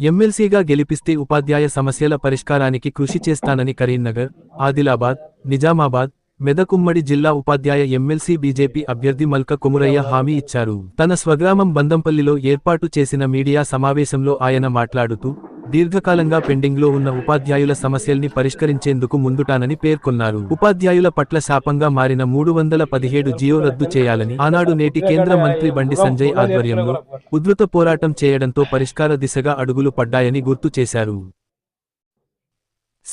ఎమ్మెల్సీగా గెలిపిస్తే ఉపాధ్యాయ సమస్యల పరిష్కారానికి కృషి చేస్తానని కరీంనగర్ ఆదిలాబాద్ నిజామాబాద్ మెదకుమ్మడి జిల్లా ఉపాధ్యాయ ఎమ్మెల్సీ బీజేపీ అభ్యర్థి మల్క కుమురయ్య హామీ ఇచ్చారు. తన స్వగ్రామం బందంపల్లిలో ఏర్పాటు చేసిన మీడియా సమావేశంలో ఆయన మాట్లాడుతూ దీర్ఘకాలంగా పెండింగ్లో ఉన్న ఉపాధ్యాయుల సమస్యల్ని పరిష్కరించేందుకు ముందుటానని పేర్కొన్నారు. ఉపాధ్యాయుల పట్ల శాపంగా మారిన మూడు వందల పదిహేడు జియో రద్దు చేయాలని ఆనాడు నేటి కేంద్ర మంత్రి బండి సంజయ్ ఆధ్వర్యంలో ఉధృత పోరాటం చేయడంతో పరిష్కార దిశగా అడుగులు పడ్డాయని గుర్తు చేశారు.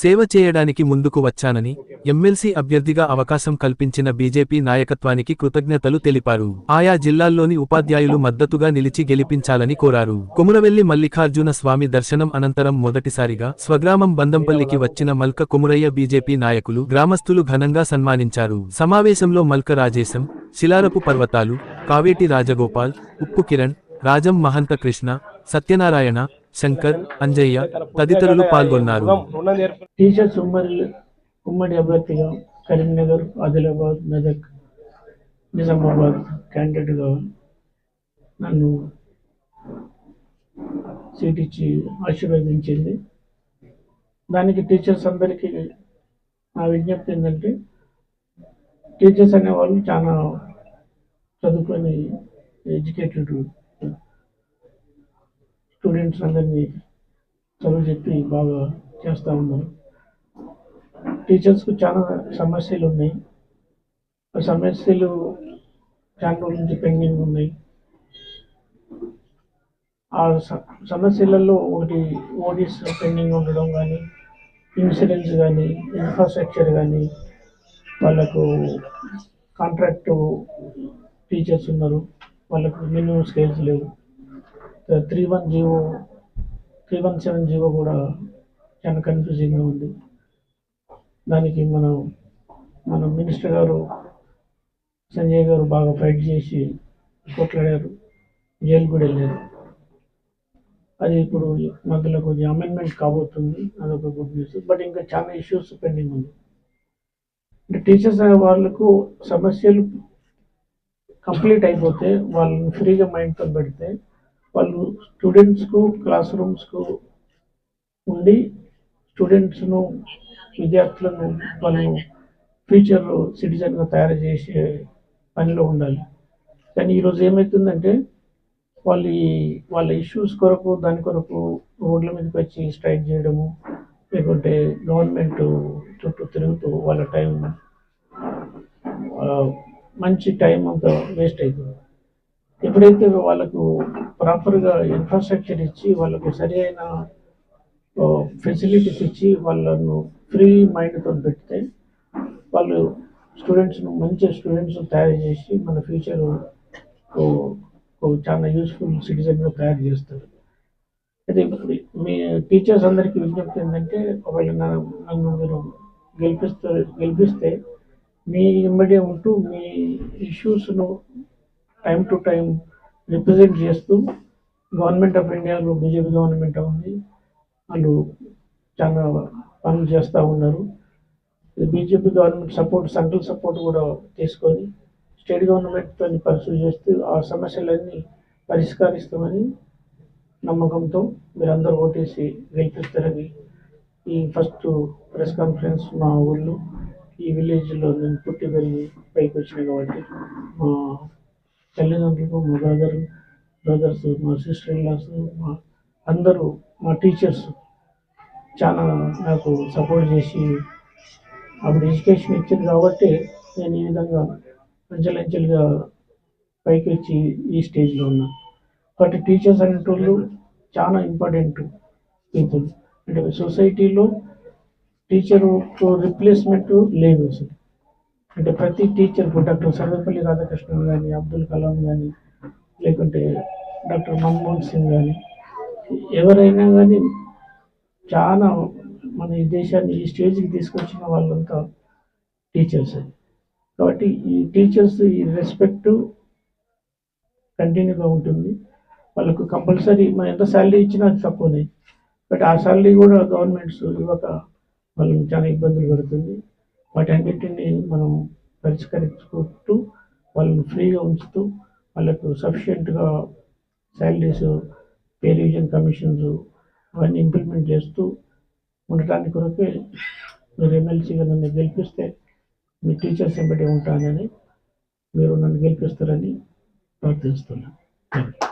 సేవ చేయడానికి ముందుకు వచ్చానని ఎమ్మెల్సీ అభ్యర్థిగా అవకాశం కల్పించిన బీజేపీ నాయకత్వానికి కృతజ్ఞతలు తెలిపారు. ఆయా జిల్లాల్లోని ఉపాధ్యాయులు మద్దతుగా నిలిచి గెలిపించాలని కోరారు. కుమురవెల్లి మల్లికార్జున స్వామి దర్శనం అనంతరం మొదటిసారిగా స్వగ్రామం బందంపల్లికి వచ్చిన మల్క కుమురయ్య బీజేపీ నాయకులు గ్రామస్తులు ఘనంగా సన్మానించారు. సమావేశంలో మల్క రాజేశం శిలారపు పర్వతాలు కావేటి రాజగోపాల్ ఉప్పు కిరణ్ రాజం మహంత కృష్ణ సత్యనారాయణ శంకర్ అంజయ్య తదితరులు పాల్గొన్నారు. టీచర్స్ ఉమ్మడి ఉమ్మడి అభ్యర్థిగా కరీంనగర్ ఆదిలాబాద్ మెదక్ నిజామాబాద్ క్యాండిడేట్గా నన్ను సీట్ ఇచ్చి ఆశీర్వదించింది. దానికి టీచర్స్ అందరికీ నా విజ్ఞప్తి ఏంటంటే టీచర్స్ అనేవాళ్ళు చాలా చదువుకొని ఎడ్యుకేటెడ్ స్టూడెంట్స్ అందరినీ చదువు చెప్పి బాగా చేస్తూ ఉన్నారు. టీచర్స్కు చాలా సమస్యలు ఉన్నాయి ఆ సమస్యలు చాలా రోజుల నుంచి పెండింగ్ ఉన్నాయి. ఆ స- సమస్యలలో ఒకటి ఓడిస్ పెండింగ్ ఉండడం కానీ ఇన్సూరెన్స్ కానీ ఇన్ఫ్రాస్ట్రక్చర్ కానీ వాళ్ళకు కాంట్రాక్టు టీచర్స్ ఉన్నారు. వాళ్ళకు మినిమం స్కేల్స్ లేవు. Three one GO three one seven GO కూడా చాలా కన్ఫ్యూజింగ్గా ఉంది. దానికి మనం మన మినిస్టర్ గారు సంజయ్ గారు బాగా ఫైట్ చేసి కొట్లాడారు. జైలు కూడా వెళ్ళారు. అది ఇప్పుడు మధ్యలో కొంచెం అమెండ్మెంట్ కాబోతుంది. అదొక గుడ్ న్యూస్ బట్ ఇంకా చాలా ఇష్యూస్ పెండింగ్ ఉంది. అంటే టీచర్స్ అనే వాళ్ళకు సమస్యలు కంప్లీట్ అయిపోతే వాళ్ళని ఫ్రీగా మైండ్తో పెడితే వాళ్ళు స్టూడెంట్స్కు క్లాస్ రూమ్స్కు ఉండి స్టూడెంట్స్ను విద్యార్థులను వాళ్ళు ఫ్యూచర్ సిటిజన్గా తయారు చేసే పనిలో ఉండాలి. కానీ ఈరోజు ఏమవుతుందంటే వాళ్ళు వాళ్ళ ఇష్యూస్ కొరకు దాని కొరకు రోడ్ల మీదకి వచ్చి స్ట్రైక్ చేయడము లేకుంటే గవర్నమెంట్ చుట్టూ తిరుగుతూ వాళ్ళ టైం మంచి టైం అంతా వేస్ట్ అవుతుంది. ఎప్పుడైతే వాళ్ళకు ప్రాపర్గా ఇన్ఫ్రాస్ట్రక్చర్ ఇచ్చి వాళ్ళకు సరి అయిన ఫెసిలిటీస్ ఇచ్చి వాళ్ళను ఫ్రీ మైండ్తో పెడితే వాళ్ళు స్టూడెంట్స్ను మంచి స్టూడెంట్స్ తయారు చేసి మన ఫ్యూచర్ చాలా యూస్ఫుల్ సిటిజన్గా తయారు చేస్తారు. అయితే మీ టీచర్స్ అందరికీ విజ్ఞప్తి ఏంటంటే ఒకవేళ నన్ను మీరు గెలిపిస్తారు గెలిపిస్తే మీ ఇమ్మీడియట్ ఉంటూ మీ ఇష్యూస్ను టైం టు టైం రిప్రజెంట్ చేస్తూ గవర్నమెంట్ ఆఫ్ ఇండియాలో బీజేపీ గవర్నమెంట్ ఉంది. వాళ్ళు చాలా పనులు చేస్తూ ఉన్నారు. BJP government support central support కూడా తీసుకొని స్టేట్ గవర్నమెంట్తో పరిశీలి చేస్తూ ఆ సమస్యలన్నీ పరిష్కరిస్తామని నమ్మకంతో మీరందరూ ఓటేసి గెలిపిస్తారని ఈ ఫస్ట్ ప్రెస్ కాన్ఫరెన్స్ మా ఊళ్ళో ఈ విలేజ్లో నేను పుట్టి పెరిగి పైకి వచ్చిన కాబట్టి మా తల్లిదండ్రులు మా బ్రదర్ బ్రదర్స్ మా సిస్టర్ ఇన్లాస్ మా అందరూ మా టీచర్స్ చాలా నాకు సపోర్ట్ చేసి అప్పుడు ఎడ్యుకేషన్ ఇచ్చింది కాబట్టి నేను ఈ విధంగా అంచెలంచెలుగా పైకి వచ్చి ఈ స్టేజ్లో ఉన్నా. కాబట్టి టీచర్స్ అనేటోళ్ళు చాలా ఇంపార్టెంట్ పీపుల్ అంటే సొసైటీలో టీచర్ రిప్లేస్మెంట్ లేదు అసలు. అంటే ప్రతి టీచర్ డాక్టర్ సర్వపల్లి రాధాకృష్ణన్ కానీ అబ్దుల్ కలాం కానీ లేకుంటే డాక్టర్ మన్మోహన్ సింగ్ కానీ ఎవరైనా కానీ చాలా మన ఈ దేశాన్ని ఈ స్టేజ్కి తీసుకొచ్చిన వాళ్ళంతా టీచర్స్ కాబట్టి ఈ టీచర్స్ ఈ రెస్పెక్ట్ కంటిన్యూగా ఉంటుంది. వాళ్ళకు కంపల్సరీ మనం ఎంత శాలరీ ఇచ్చినా తక్కువనే. బట్ ఆ శాలరీ కూడా గవర్నమెంట్స్ ఇవ్వక వాళ్ళకి చాలా ఇబ్బందులు పడుతుంది. వాటన్నిటిని మనం పరిష్కరించుకుంటూ వాళ్ళని ఫ్రీగా ఉంచుతూ వాళ్ళకు సఫిషియెంట్గా శాలరీస్ పే రివిజన్ కమిషన్స్ అవన్నీ ఇంప్లిమెంట్ చేస్తూ ఉండటానికి కొరకే మీరు ఎమ్మెల్సీగా నన్ను గెలిపిస్తే మీ టీచర్స్ ఎంబడి ఉంటానని మీరు నన్ను గెలిపిస్తారని ప్రార్థిస్తున్నాను. Thank you